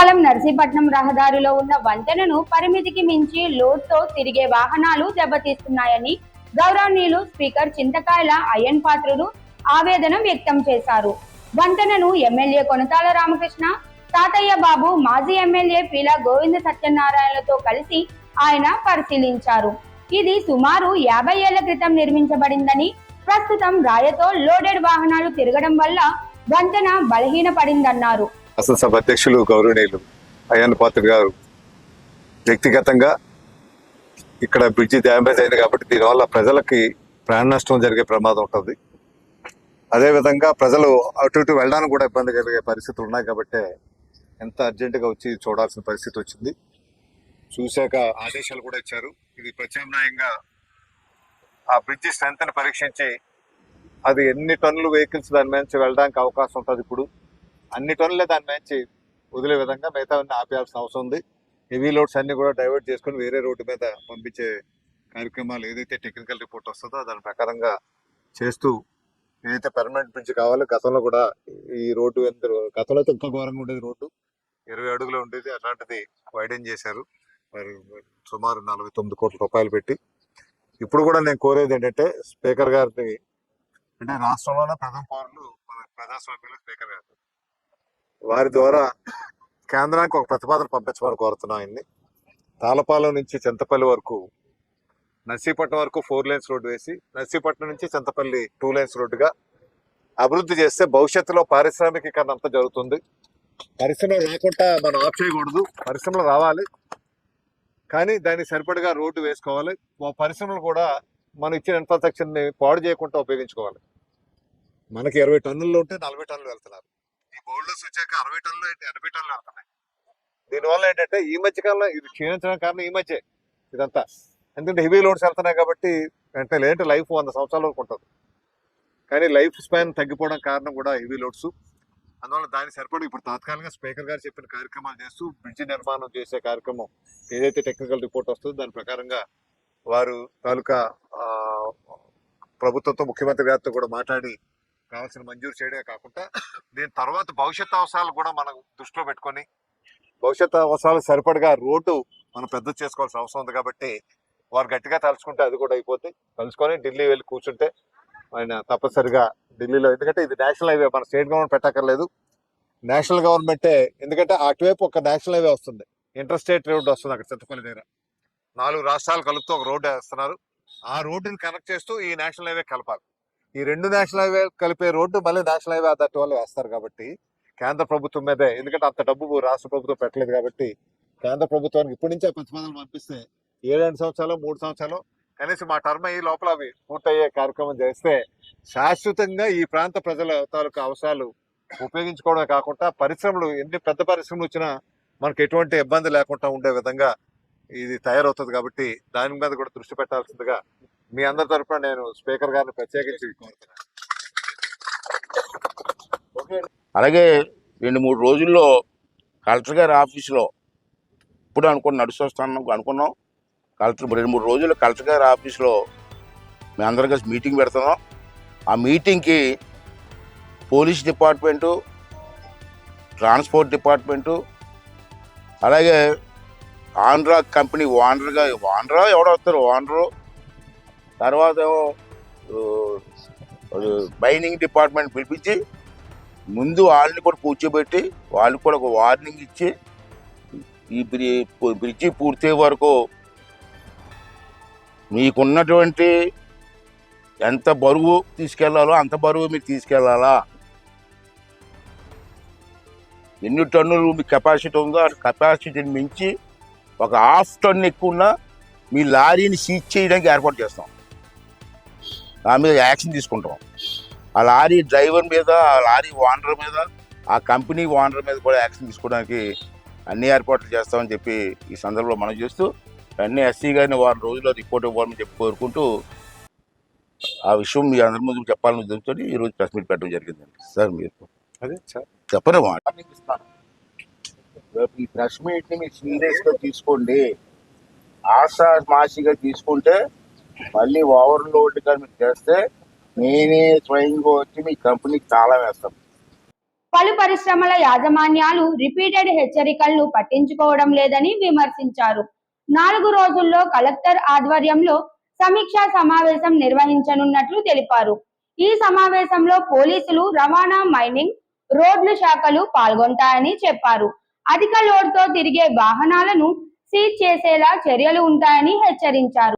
వేటపాలెం నర్సీపట్నం రహదారిలో ఉన్న వంతెనను పరిమితికి మించి లోడ్తో తిరిగే వాహనాలు దెబ్బతీస్తున్నాయని గౌరవనీయులు స్పీకర్ చింతకాయల అయ్యన్ పాత్రుడు ఆవేదన వ్యక్తం చేశారు. వంతెనను ఎమ్మెల్యే కొనతాల రామకృష్ణ తాతయ్య బాబు మాజీ ఎమ్మెల్యే పీలా గోవింద సత్యనారాయణలతో కలిసి ఆయన పరిశీలించారు. ఇది సుమారు యాభై ఏళ్ళ క్రితం నిర్మించబడిందని ప్రస్తుతం రాయతో లోడెడ్ వాహనాలు తిరగడం వల్ల వంతెన బలహీనపడిందన్నారు. శాసనసభ అధ్యక్షులు గౌరవనీయులు అయ్యన్న పాత్ర గారు. వ్యక్తిగతంగా ఇక్కడ బ్రిడ్జి డ్యామేజ్ అయింది కాబట్టి దీనివల్ల ప్రజలకి ప్రాణ నష్టం జరిగే ప్రమాదం ఉంటుంది. అదేవిధంగా ప్రజలు అటు ఇటు వెళ్ళడానికి కూడా ఇబ్బంది కలిగే పరిస్థితులు ఉన్నాయి కాబట్టి ఎంత అర్జెంటుగా వచ్చి చూడాల్సిన పరిస్థితి వచ్చింది. చూశాక ఆదేశాలు కూడా ఇచ్చారు. ఇది ప్రత్యామ్నాయంగా ఆ బ్రిడ్జి స్ట్రెంత్ పరీక్షించి అది ఎన్ని టన్నులు వెహికల్స్ దాని నుంచి వెళ్ళడానికి అవకాశం ఉంటుంది ఇప్పుడు. అన్ని టన్నులే దాని నుంచి వదిలే విధంగా మిగతా ఆపేయాల్సిన అవసరం ఉంది. హెవీ లోడ్స్ అన్ని కూడా డైవర్ట్ చేసుకుని వేరే రోడ్డు మీద పంపించే కార్యక్రమాలు ఏదైతే టెక్నికల్ రిపోర్ట్ వస్తుందో దాని ప్రకారంగా చేస్తూ ఏదైతే పర్మనెంట్ బ్రిడ్జ్ కావాలో గతంలో కూడా ఈ రోడ్డు ఎంత గతంలో అయితే ఇంకా ఘోరంగా ఉండేది రోడ్డు? ఇరవై అడుగులు ఉండేది. అట్లాంటిది వైడెన్ చేశారు. మరి సుమారు నలభై తొమ్మిది కోట్ల రూపాయలు పెట్టి. ఇప్పుడు కూడా నేను కోరేది ఏంటంటే స్పీకర్ గారిని అంటే రాష్ట్రంలోనే ప్రథమ పౌరులు మన ప్రజాస్వామ్యంలో స్పీకర్ గారు. వారి ద్వారా కేంద్రానికి ఒక ప్రతిపాదన పంపించమని కోరుతున్నాం ఆయన్ని. తాళపాలెం నుంచి చింతపల్లి వరకు నర్సీపట్నం వరకు ఫోర్ లైన్స్ రోడ్డు వేసి నర్సీపట్నం నుంచి చింతపల్లి టూ లైన్స్ రోడ్డుగా అభివృద్ధి చేస్తే భవిష్యత్తులో పారిశ్రామికీకరణ అంతా జరుగుతుంది. పరిశ్రమలు రాకుండా మనం ఆఫ్ చేయకూడదు. పరిశ్రమలు రావాలి. కానీ దానికి సరిపడగా రోడ్డు వేసుకోవాలి. పరిశ్రమలు కూడా మనం ఇచ్చిన ఇన్ఫ్రాస్ట్రక్చర్ని పాడు చేయకుండా ఉపయోగించుకోవాలి. మనకి ఇరవై టన్నుల్లో ఉంటే నలభై టన్నులు వెళ్తున్నారు. ఈ బోల్డర్స్ వచ్చాక అరవై టన్నులు ఎనభై టన్నులు వెళ్తున్నాయి దీనివల్ల ఏంటంటే ఈ మధ్య కాలంలో ఇది క్షీణించడం కారణం ఈ మధ్య ఇదంతా. ఎందుకంటే హెవీ లోడ్స్ వెళ్తున్నాయి కాబట్టి అంటే లేదంటే లైఫ్ వంద సంవత్సరాల వరకు ఉంటుంది. కానీ లైఫ్ స్పాన్ తగ్గిపోవడం కారణం కూడా హెవీ లోడ్స్ అందువల్ల దానికి సరిపడి ఇప్పుడు తాత్కాలికంగా స్పీకర్ గారు చెప్పిన కార్యక్రమాలు చేస్తూ బ్రిడ్జి నిర్మాణం చేసే కార్యక్రమం ఏదైతే టెక్నికల్ రిపోర్ట్ వస్తుందో దాని ప్రకారంగా వారు తాలూకా ప్రభుత్వంతో ముఖ్యమంత్రి గారితో కూడా మాట్లాడి కావాల్సిన మంజూరు చేయడమే కాకుండా దీని తర్వాత భవిష్యత్ అవసరాలు కూడా మనం దృష్టిలో పెట్టుకొని భవిష్యత్ అవసరాలు సరిపడగా రోడ్డు మనం పెద్ద చేసుకోవాల్సిన అవసరం ఉంది కాబట్టి వారు గట్టిగా తలుచుకుంటే అది కూడా అయిపోతే తలుచుకొని ఢిల్లీ వెళ్ళి కూర్చుంటే ఆయన తప్పనిసరిగా ఢిల్లీలో ఎందుకంటే ఇది నేషనల్ హైవే మన స్టేట్ గవర్నమెంట్ పెట్టక్కర్లేదు. నేషనల్ గవర్నమెంటే ఎందుకంటే అటువైపు ఒక నేషనల్ హైవే వస్తుంది. ఇంటర్ స్టేట్ రోడ్డు వస్తుంది అక్కడ చింతపల్లి దగ్గర. నాలుగు రాష్ట్రాలు కలుపుతూ ఒక రోడ్డు వేస్తున్నారు. ఆ రోడ్డుని కనెక్ట్ చేస్తూ ఈ నేషనల్ హైవే కలపాలి. ఈ రెండు నేషనల్ హైవే కలిపే రోడ్డు మళ్ళీ నేషనల్ హైవే అథారిటీ వాళ్ళు వేస్తారు కాబట్టి కేంద్ర ప్రభుత్వం మీదే. ఎందుకంటే అంత డబ్బు రాష్ట్ర ప్రభుత్వం పెట్టలేదు కాబట్టి కేంద్ర ప్రభుత్వానికి ఇప్పటి నుంచే ప్రతిపాదనలు పంపిస్తే ఏడేడు సంవత్సరాలు మూడు సంవత్సరాలు కనీసం మా టర్మ్ అయ్యి లోపల అవి పూర్తయ్యే కార్యక్రమం చేస్తే శాశ్వతంగా ఈ ప్రాంత ప్రజల తాలూకా అవసరాలు ఉపయోగించుకోవడమే కాకుండా పరిశ్రమలు ఎన్ని పెద్ద పరిశ్రమలు వచ్చినా మనకు ఎటువంటి ఇబ్బంది లేకుండా ఉండే విధంగా ఇది తయారవుతుంది కాబట్టి దాని మీద కూడా దృష్టి పెట్టాల్సిందిగా మీ అందరి తరఫున నేను స్పీకర్ గారిని ప్రత్యేకించి కోరుతున్నాను అలాగే రెండు మూడు రోజుల్లో కలెక్టర్ గారి ఆఫీసులో ఇప్పుడు అనుకుని నడుస్తొస్తాను అనుకున్నాం. కలెక్టర్ రెండు మూడు రోజుల్లో కలెక్టర్ గారి ఆఫీసులో మేము అందరం కలిసి మీటింగ్ పెడుతున్నాం. ఆ మీటింగ్కి పోలీస్ డిపార్ట్మెంటు ట్రాన్స్పోర్ట్ డిపార్ట్మెంటు అలాగే ఆంధ్ర కంపెనీ ఓనర్గా ఓనరా ఎవడో వస్తారు ఓనరు తర్వాత ఏమో బైనింగ్ డిపార్ట్మెంట్ పిలిపించి ముందు వాళ్ళని కూడా కూర్చోబెట్టి వాళ్ళకి కూడా ఒక వార్నింగ్ ఇచ్చి ఈ బ్రిడ్జి పూర్తయ్యే వరకు మీకున్నటువంటి ఎంత బరువు తీసుకెళ్ళాలో అంత బరువు మీరు తీసుకెళ్ళాలా? ఎన్ని టన్నులు మీ కెపాసిటీ ఉందో ఆ కెపాసిటీని మించి ఒక హాఫ్ టన్ ఎక్కువ మీ లారీని సీజ్ చేయడానికి ఏర్పాటు చేస్తాం. దాని మీద యాక్షన్ తీసుకుంటాం. ఆ లారీ డ్రైవర్ మీద ఆ లారీ ఓనర్ మీద ఆ కంపెనీ ఓనర్ మీద కూడా యాక్షన్ తీసుకోవడానికి అన్ని ఏర్పాట్లు చేస్తామని చెప్పి ఈ సందర్భంలో మనం చేస్తూ అన్ని ఎస్సీ గారిని వారం రోజుల్లో రిపోర్ట్ ఇవ్వాలని చెప్పి కోరుకుంటూ ఆ విషయం మీ అందరి ముందు చెప్పాలని ఉద్దేశంతో ఈరోజు ప్రెస్ మీట్ పెట్టడం జరిగిందండి సార్ మీరు అదే సార్. చెప్పరు మాట రేపు ఈ ప్రెస్ మీట్ని మీరు సీరియస్గా తీసుకోండి. ఆశా మాసిగా తీసుకుంటే మళ్ళీ ఓవర్లోడ్గా మీరు చేస్తే నేనే స్వయంగా వచ్చి మీ కంపెనీకి తాళం వేస్తాం. పలు పరిశ్రమల యాజమాన్యాలు రిపీటెడ్ హెచ్చరికలను పట్టించుకోవడం లేదని విమర్శించారు. నాలుగు రోజుల్లో కలెక్టర్ ఆధ్వర్యంలో సమీక్షా సమావేశం నిర్వహించనున్నట్లు తెలిపారు. ఈ సమావేశంలో పోలీసులు రవాణా మైనింగ్ రోడ్లు శాఖలు పాల్గొంటాయని చెప్పారు. అధిక లోడ్తో తిరిగే వాహనాలను సీజ్ చేసేలా చర్యలు ఉంటాయని హెచ్చరించారు.